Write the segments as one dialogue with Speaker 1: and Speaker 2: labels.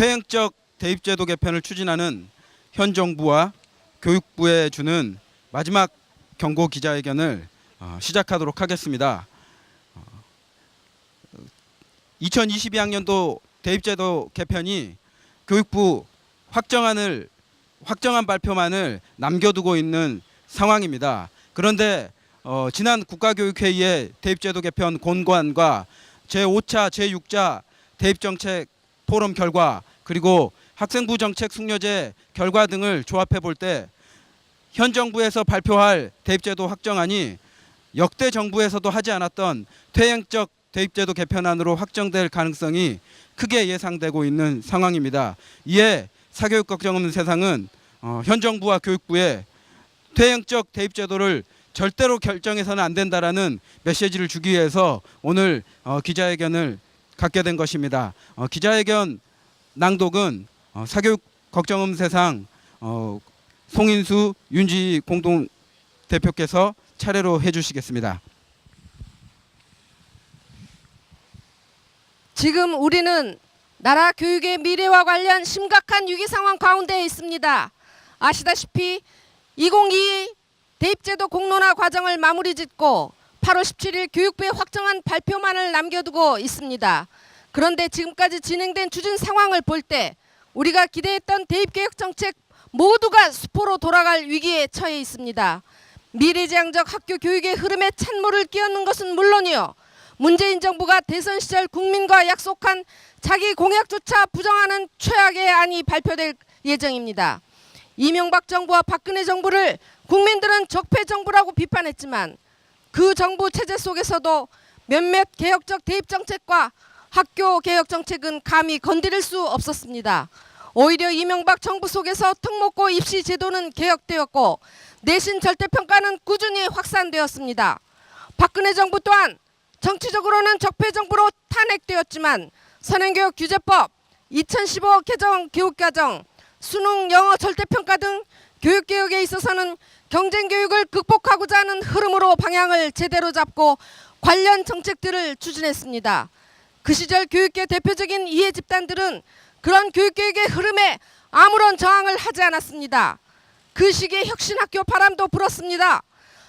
Speaker 1: 퇴행적 대입제도 개편을 추진하는 현 정부와 교육부에 주는 마지막 경고 기자회견을 어, 시작하도록 하겠습니다. 어, 2022학년도 대입제도 개편이 교육부 확정안을 확정한 발표만을 남겨두고 있는 상황입니다. 그런데 어, 지난 국가교육회의의 대입제도 개편 권고안과 제5차, 제6차 대입정책 포럼 결과 그리고 학생부 정책 숙려제 결과 등을 조합해 볼 때 현 정부에서 발표할 대입제도 확정안이 역대 정부에서도 하지 않았던 퇴행적 대입제도 개편안으로 확정될 가능성이 크게 예상되고 있는 상황입니다. 이에 사교육 걱정 없는 세상은 어, 현 정부와 교육부에 퇴행적 대입제도를 절대로 결정해서는 안 된다라는 메시지를 주기 위해서 오늘 어, 기자회견을 갖게 된 것입니다. 어, 기자회견 낭독은 어, 사교육 걱정 없는 세상 어, 송인수 윤지 공동 대표께서 차례로 해주시겠습니다.
Speaker 2: 지금 우리는 나라 교육의 미래와 관련 심각한 위기 상황 가운데 있습니다. 아시다시피 2022 대입제도 공론화 과정을 마무리 짓고 8월 17일 교육부에 확정한 발표만을 남겨두고 있습니다. 그런데 지금까지 진행된 추진 상황을 볼 때 우리가 기대했던 대입개혁 정책 모두가 수포로 돌아갈 위기에 처해 있습니다. 미래지향적 학교 교육의 흐름에 찬물을 끼얹는 것은 물론이요. 문재인 정부가 대선 시절 국민과 약속한 자기 공약조차 부정하는 최악의 안이 발표될 예정입니다. 이명박 정부와 박근혜 정부를 국민들은 적폐 정부라고 비판했지만 그 정부 체제 속에서도 몇몇 개혁적 대입 정책과 학교 개혁 정책은 감히 건드릴 수 없었습니다. 오히려 이명박 정부 속에서 특목고 입시 제도는 개혁되었고 내신 절대평가는 꾸준히 확산되었습니다. 박근혜 정부 또한 정치적으로는 적폐 정부로 탄핵되었지만 선행교육 규제법, 2015 개정 교육과정, 수능 영어 절대평가 등 교육개혁에 있어서는 경쟁교육을 극복하고자 하는 흐름으로 방향을 제대로 잡고 관련 정책들을 추진했습니다. 그 시절 교육계 대표적인 이해 집단들은 그런 교육개혁의 흐름에 아무런 저항을 하지 않았습니다. 그 시기에 혁신학교 바람도 불었습니다.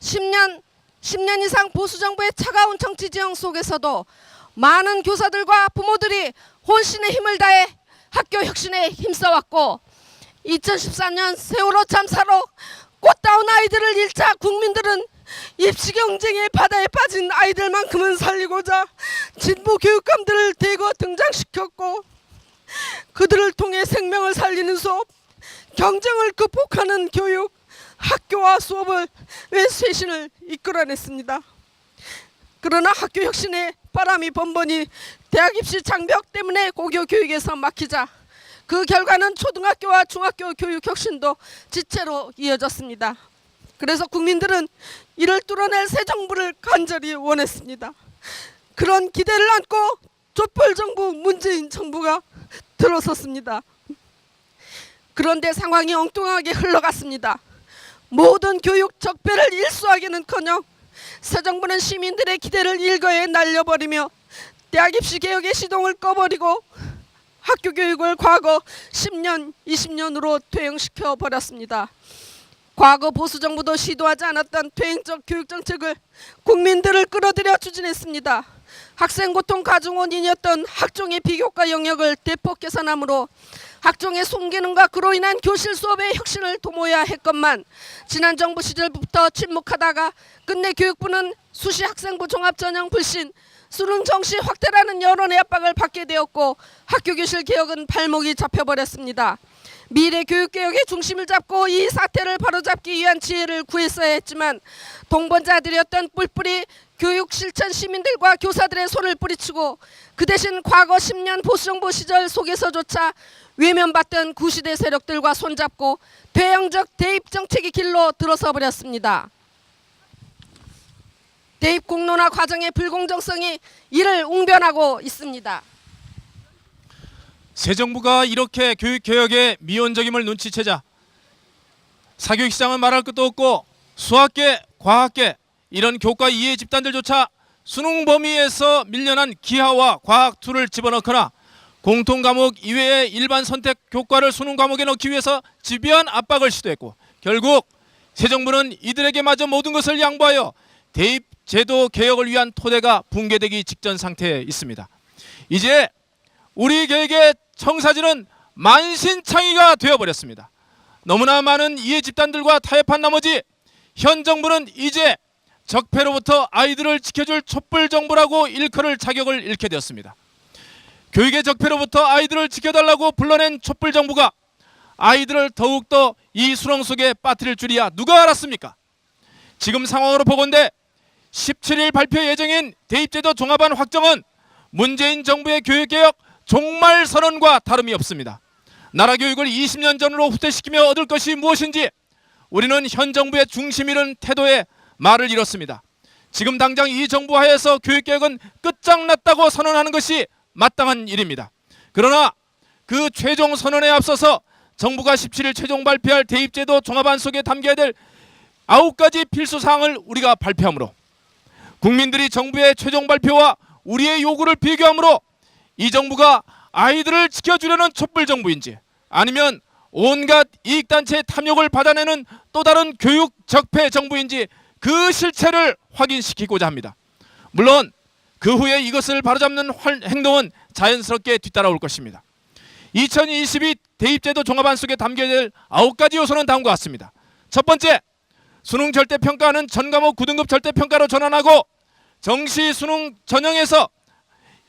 Speaker 2: 10년 10년 이상 보수 정부의 차가운 정치 지형 속에서도 많은 교사들과 부모들이 혼신의 힘을 다해 학교 혁신에 힘써왔고 2014년 세월호 참사로 꽃다운 아이들을 잃자 국민들은 입시 경쟁의 바다에 빠진 아이들만큼은 살리고자 진보 교육감들을 대거 등장시켰고 그들을 통해 생명을 살리는 수업, 경쟁을 극복하는 교육, 학교와 수업을 왜 쇄신을 이끌어냈습니다. 그러나 학교 혁신의 바람이 번번이 대학 입시 장벽 때문에 고교 교육에서 막히자 그 결과는 초등학교와 중학교 교육 혁신도 지체로 이어졌습니다. 그래서 국민들은 이를 뚫어낼 새 정부를 간절히 원했습니다. 그런 기대를 안고 촛불 정부 문재인 정부가 들어섰습니다. 그런데 상황이 엉뚱하게 흘러갔습니다. 모든 교육 적폐를 일수하기는커녕 새 정부는 시민들의 기대를 일거에 날려버리며 대학 입시 개혁의 시동을 꺼버리고 학교 교육을 과거 10년, 20년으로 퇴행시켜 버렸습니다. 과거 보수 정부도 시도하지 않았던 퇴행적 교육 정책을 국민들을 끌어들여 추진했습니다. 학생 고통 가중 원인이었던 학종의 비교과 영역을 대폭 개선함으로 학종의 손기능과 그로 인한 교실 수업의 혁신을 도모해야 했건만 지난 정부 시절부터 침묵하다가 끝내 교육부는 수시 학생부 종합 전형 불신 수능 정시 확대라는 여론의 압박을 받게 되었고 학교 교실 개혁은 발목이 잡혀버렸습니다. 미래 교육 개혁의 중심을 잡고 이 사태를 바로잡기 위한 지혜를 구했어야 했지만 동번자들이었던 뿔뿔이 교육 실천 시민들과 교사들의 손을 뿌리치고 그 대신 과거 10년 보수정부 시절 속에서조차 외면받던 구시대 세력들과 손잡고 대형적 대입 정책의 길로 들어서 버렸습니다. 대입 공론화 과정의 불공정성이 이를 웅변하고 있습니다.
Speaker 3: 새 정부가 이렇게 교육 개혁에 미온적임을 눈치채자 사교육 시장은 말할 것도 없고 수학계, 과학계 이런 교과 이해 집단들조차 수능 범위에서 밀려난 기하와 과학 툴을 집어넣거나 공통 과목 이외의 일반 선택 교과를 수능 과목에 넣기 위해서 집요한 압박을 시도했고 결국 새 정부는 이들에게 마저 모든 것을 양보하여 대입 제도 개혁을 위한 토대가 붕괴되기 직전 상태에 있습니다. 이제 우리 개혁의 청사진은 만신창이가 되어버렸습니다. 너무나 많은 이해 집단들과 타협한 나머지 현 정부는 이제 적폐로부터 아이들을 지켜줄 촛불 정부라고 일컬을 자격을 잃게 되었습니다. 교육의 적폐로부터 아이들을 지켜달라고 불러낸 촛불 정부가 아이들을 더욱더 이 수렁 속에 빠뜨릴 줄이야 누가 알았습니까? 지금 상황으로 보건대 17일 발표 예정인 대입제도 종합안 확정은 문재인 정부의 교육개혁 종말 선언과 다름이 없습니다. 나라 교육을 20년 전으로 후퇴시키며 얻을 것이 무엇인지 우리는 현 정부의 중심 잃은 태도에 말을 잃었습니다. 지금 당장 이 정부 하에서 교육개혁은 끝장났다고 선언하는 것이 마땅한 일입니다. 그러나 그 최종 선언에 앞서서 정부가 17일 최종 발표할 대입제도 종합안 속에 담겨야 될 아홉 가지 필수 사항을 우리가 발표하므로 국민들이 정부의 최종 발표와 우리의 요구를 비교하므로 이 정부가 아이들을 지켜주려는 촛불 정부인지 아니면 온갖 이익단체 탐욕을 받아내는 또 다른 교육 적폐 정부인지 그 실체를 확인시키고자 합니다. 물론 그 후에 이것을 바로잡는 활- 행동은 자연스럽게 뒤따라올 것입니다. 2022 대입제도 종합안 속에 담겨야 될 아홉 가지 요소는 다음과 같습니다. 첫 번째, 수능 절대평가는 전 과목 9등급 절대평가로 전환하고 정시 수능 전형에서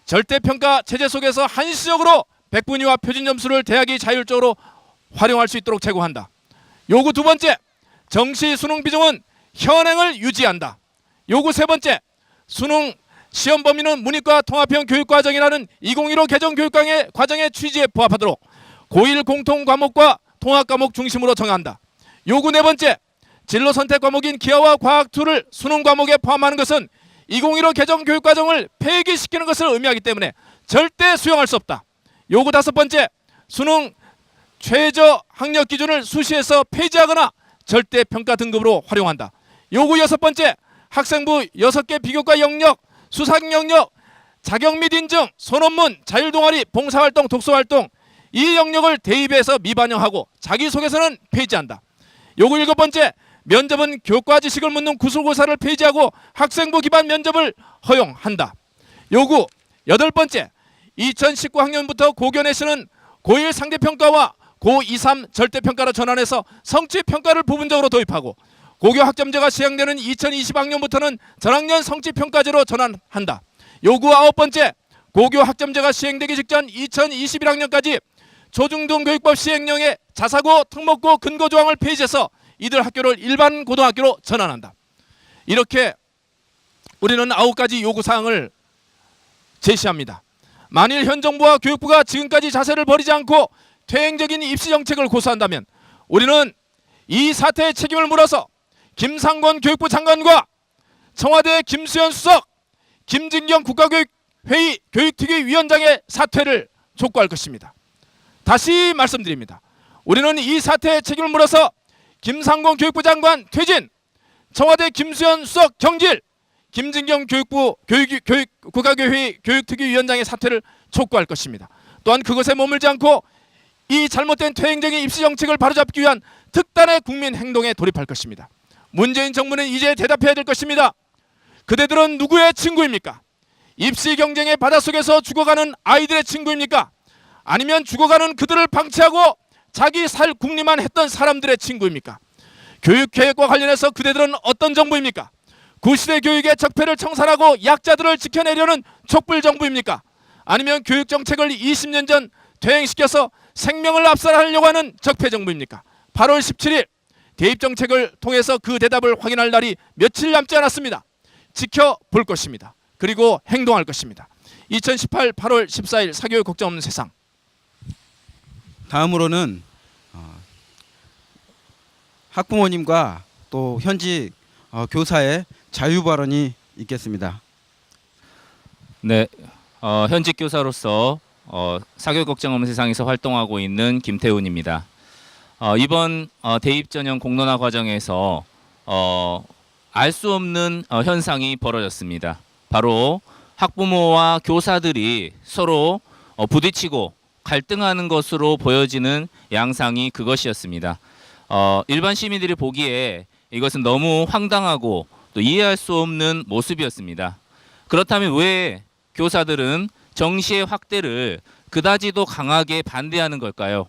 Speaker 3: 절대평가 체제 속에서 한시적으로 백분위와 표준 점수를 대학이 자율적으로 활용할 수 있도록 제고한다. 요구 두 번째, 정시 수능 비중은 현행을 유지한다. 요구 세 번째, 수능 시험 범위는 문이과 통합형 교육과정이라는 2015 개정 교육과정의 과정의 취지에 부합하도록 고1 공통 과목과 통합 과목 중심으로 정한다. 요구 네 번째, 진로 선택 과목인 기하와 과학 2를 수능 과목에 포함하는 것은 2015 개정 교육과정을 폐기시키는 것을 의미하기 때문에 절대 수용할 수 없다. 요구 다섯 번째, 수능 최저 학력 기준을 수시에서 폐지하거나 절대 평가 등급으로 활용한다. 요구 여섯 번째, 학생부 여섯 개 비교과 영역, 수상 영역, 자격 및 인증, 소논문, 자율동아리, 봉사활동, 독서활동 이 영역을 대입해서 미반영하고 자기소개서는 폐지한다. 요구 일곱 번째, 면접은 교과 지식을 묻는 구술고사를 폐지하고 학생부 기반 면접을 허용한다. 요구 여덟 번째, 2019학년부터 고견에서는 고1 상대평가와 고2, 3 절대평가로 전환해서 성취평가를 부분적으로 도입하고 고교 학점제가 시행되는 2020학년부터는 전학년 성취평가제로 전환한다. 요구 아홉 번째, 고교 학점제가 시행되기 직전 2021학년까지 초중등교육법 시행령의 자사고, 특목고 근거 조항을 폐지해서 이들 학교를 일반 고등학교로 전환한다. 이렇게 우리는 아홉 가지 요구 사항을 제시합니다. 만일 현 정부와 교육부가 지금까지 자세를 버리지 않고 퇴행적인 입시 정책을 고수한다면 우리는 이 사태의 책임을 물어서 김상권 교육부 장관과 청와대 김수현 수석, 김진경 국가교육회의 교육특위 위원장의 사퇴를 촉구할 것입니다. 다시 말씀드립니다. 우리는 이 사태의 책임을 물어서 김상권 교육부 장관 퇴진, 청와대 김수현 수석 경질, 김진경 교육부 교육, 교육 국가교육회의 교육특위위원장의 사퇴를 촉구할 것입니다. 또한 그것에 머물지 않고 이 잘못된 퇴행적인 입시 정책을 바로잡기 위한 특단의 국민 행동에 돌입할 것입니다. 문재인 정부는 이제 대답해야 될 것입니다. 그대들은 누구의 친구입니까? 입시 경쟁의 바닷속에서 죽어가는 아이들의 친구입니까? 아니면 죽어가는 그들을 방치하고 자기 살 궁리만 했던 사람들의 친구입니까? 교육 계획과 관련해서 그대들은 어떤 정부입니까? 구시대 교육의 적폐를 청산하고 약자들을 지켜내려는 촛불 정부입니까? 아니면 교육 정책을 20년 전 퇴행시켜서 생명을 압살하려고 하는 적폐 정부입니까? 8월 17일 대입 정책을 통해서 그 대답을 확인할 날이 며칠 남지 않았습니다. 지켜볼 것입니다. 그리고 행동할 것입니다. 2018 8월 14일 사교육 걱정 없는 세상.
Speaker 1: 다음으로는 어, 학부모님과 또 현직 어, 교사의 자유 발언이 있겠습니다.
Speaker 4: 네, 어, 현직 교사로서 어, 사교육 걱정 없는 세상에서 활동하고 있는 김태훈입니다. 어, 이번 어, 대입 전형 공론화 과정에서 어, 알 수 없는 어, 현상이 벌어졌습니다. 바로 학부모와 교사들이 서로 어, 부딪히고 갈등하는 것으로 보여지는 양상이 그것이었습니다. 어, 일반 시민들이 보기에 이것은 너무 황당하고 또 이해할 수 없는 모습이었습니다. 그렇다면 왜 교사들은 정시의 확대를 그다지도 강하게 반대하는 걸까요?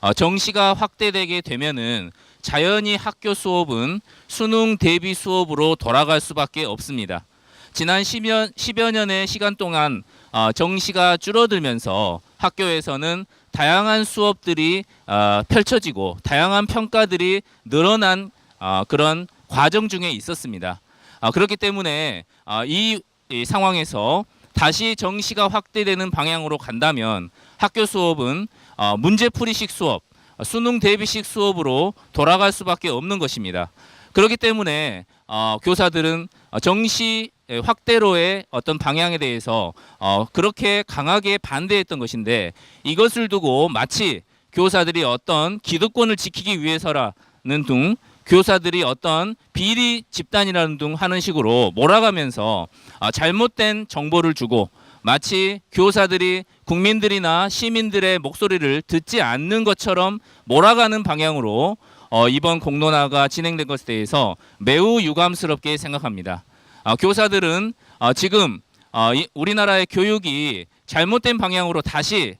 Speaker 4: 어, 정시가 확대되게 되면은 자연히 학교 수업은 수능 대비 수업으로 돌아갈 수밖에 없습니다. 지난 10여, 10여 년의 시간 동안 어, 정시가 줄어들면서 학교에서는 다양한 수업들이 어, 펼쳐지고 다양한 평가들이 늘어난 어, 그런 과정 중에 있었습니다. 아, 그렇기 때문에 아, 이, 이 상황에서 다시 정시가 확대되는 방향으로 간다면 학교 수업은 어, 문제풀이식 수업, 어, 수능 대비식 수업으로 돌아갈 수밖에 없는 것입니다. 그렇기 때문에 어, 교사들은 어, 정시 확대로의 어떤 방향에 대해서 어, 그렇게 강하게 반대했던 것인데 이것을 두고 마치 교사들이 어떤 기득권을 지키기 위해서라는 등 교사들이 어떤 비리 집단이라는 등 하는 식으로 몰아가면서 아, 잘못된 정보를 주고 마치 교사들이 국민들이나 시민들의 목소리를 듣지 않는 것처럼 몰아가는 방향으로 어, 이번 공론화가 진행된 것에 대해서 매우 유감스럽게 생각합니다. 아, 교사들은 어, 지금 어, 이- 우리나라의 교육이 잘못된 방향으로 다시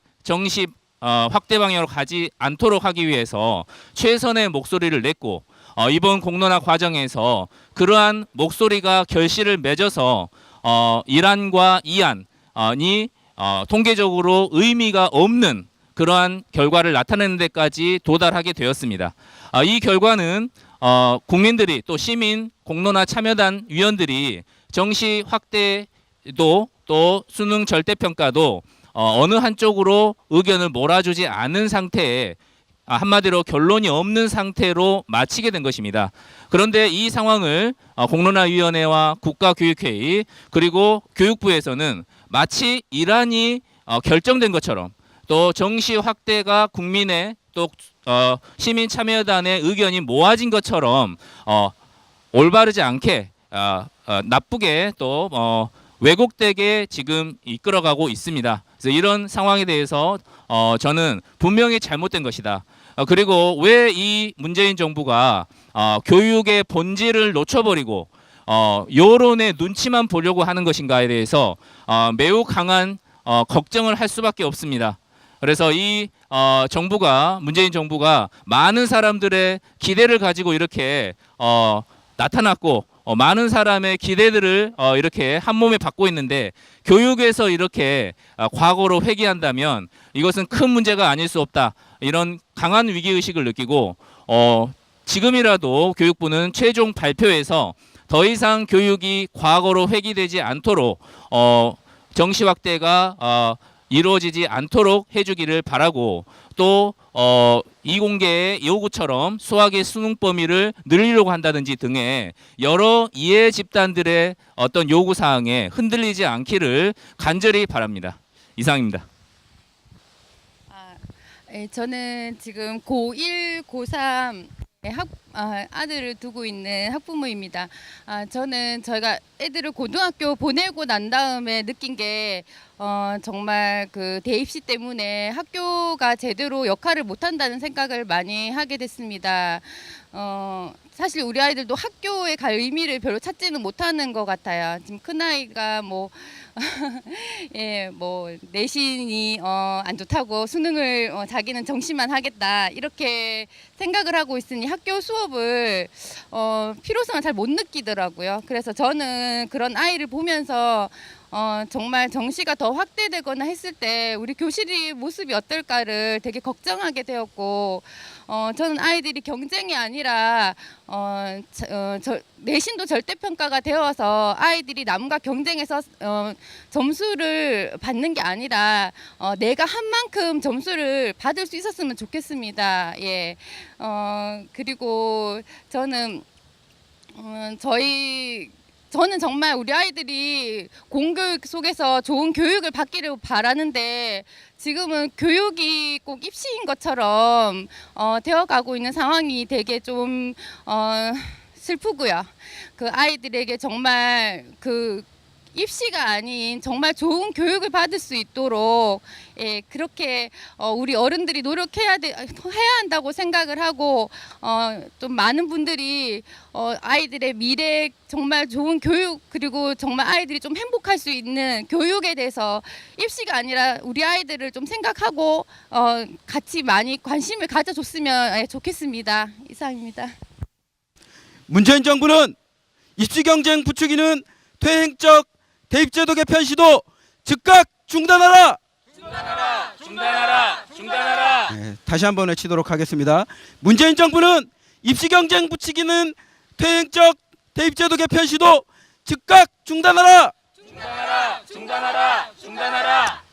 Speaker 4: 어, 확대 방향으로 가지 않도록 하기 위해서 최선의 목소리를 냈고 어, 이번 공론화 과정에서 그러한 목소리가 결실을 맺어서 어, 이란과 이안이 어, 통계적으로 의미가 없는 그러한 결과를 나타내는 데까지 도달하게 되었습니다. 아, 이 결과는 어, 국민들이 또 시민 공론화 참여단 위원들이 정시 확대도 또 수능 절대 평가도 어, 어느 한쪽으로 의견을 몰아주지 않은 상태에 아, 한마디로 결론이 없는 상태로 마치게 된 것입니다. 그런데 이 상황을 어, 공론화위원회와 국가교육회의 그리고 교육부에서는 마치 이란이 어, 결정된 것처럼 또 정시 확대가 국민의 또 어, 시민 참여단의 의견이 모아진 것처럼 어, 올바르지 않게 어, 어, 나쁘게 또 어, 왜곡되게 지금 이끌어가고 있습니다. 그래서 이런 상황에 대해서 어, 저는 분명히 잘못된 것이다. 어, 그리고 왜 이 문재인 정부가 어, 교육의 본질을 놓쳐버리고 어, 여론의 눈치만 보려고 하는 것인가에 대해서 어, 매우 강한 어, 걱정을 할 수밖에 없습니다. 그래서 이 어, 정부가 문재인 정부가 많은 사람들의 기대를 가지고 이렇게 어, 나타났고 어, 많은 사람의 기대들을 어, 이렇게 한 몸에 받고 있는데 교육에서 이렇게 어, 과거로 회귀한다면 이것은 큰 문제가 아닐 수 없다. 이런 강한 위기 의식을 느끼고 어, 지금이라도 교육부는 최종 발표에서 더 이상 교육이 과거로 회귀되지 않도록 어, 정시 확대가 어, 이루어지지 않도록 해주기를 바라고 또 어, 이공계의 요구처럼 수학의 수능 범위를 늘리려고 한다든지 등의 여러 이해 집단들의 어떤 요구 사항에 흔들리지 않기를 간절히 바랍니다. 이상입니다.
Speaker 5: 아, 예, 저는 지금 고1, 고3 학, 아, 아들을 두고 있는 학부모입니다. 아, 저는 저희가 애들을 고등학교 보내고 난 다음에 느낀 게 어, 정말 그 대입시 때문에 학교가 제대로 역할을 못한다는 생각을 많이 하게 됐습니다. 어, 사실 우리 아이들도 학교에 갈 의미를 별로 찾지는 못하는 것 같아요. 지금 큰 아이가 뭐 예, 뭐 내신이 어, 안 좋다고 수능을 어, 자기는 정시만 하겠다 이렇게 생각을 하고 있으니 학교 수업 을 어, 필요성을 잘 못 느끼더라고요. 그래서 저는 그런 아이를 보면서 어, 정말 정시가 더 확대되거나 했을 때 우리 교실의 모습이 어떨까를 되게 걱정하게 되었고 어, 저는 아이들이 경쟁이 아니라 어, 저, 어, 저, 내신도 절대평가가 되어서 아이들이 남과 경쟁해서 어, 점수를 받는 게 아니라 어, 내가 한 만큼 점수를 받을 수 있었으면 좋겠습니다. 예. 어, 그리고 저는 어, 저희 저는 정말 우리 아이들이 공교육 속에서 좋은 교육을 받기를 바라는데 지금은 교육이 꼭 입시인 것처럼 어, 되어가고 있는 상황이 되게 좀 어, 슬프고요. 그 아이들에게 정말 그 입시가 아닌 정말 좋은 교육을 받을 수 있도록 예, 그렇게 어, 우리 어른들이 노력해야 돼, 해야 한다고 생각을 하고 어, 좀 많은 분들이 어, 아이들의 미래 정말 좋은 교육 그리고 정말 아이들이 좀 행복할 수 있는 교육에 대해서 입시가 아니라 우리 아이들을 좀 생각하고 어, 같이 많이 관심을 가져줬으면 예, 좋겠습니다. 이상입니다.
Speaker 1: 문재인 정부는 입시 경쟁 부추기는 퇴행적 대입제도 개편 시도 즉각 중단하라.
Speaker 4: 중단하라, 중단하라.
Speaker 1: 네, 다시 한번 외치도록 하겠습니다. 문재인 정부는 입시 경쟁 부추기는 퇴행적 대입제도 개편 시도 즉각 중단하라.
Speaker 4: 중단하라, 중단하라, 중단하라.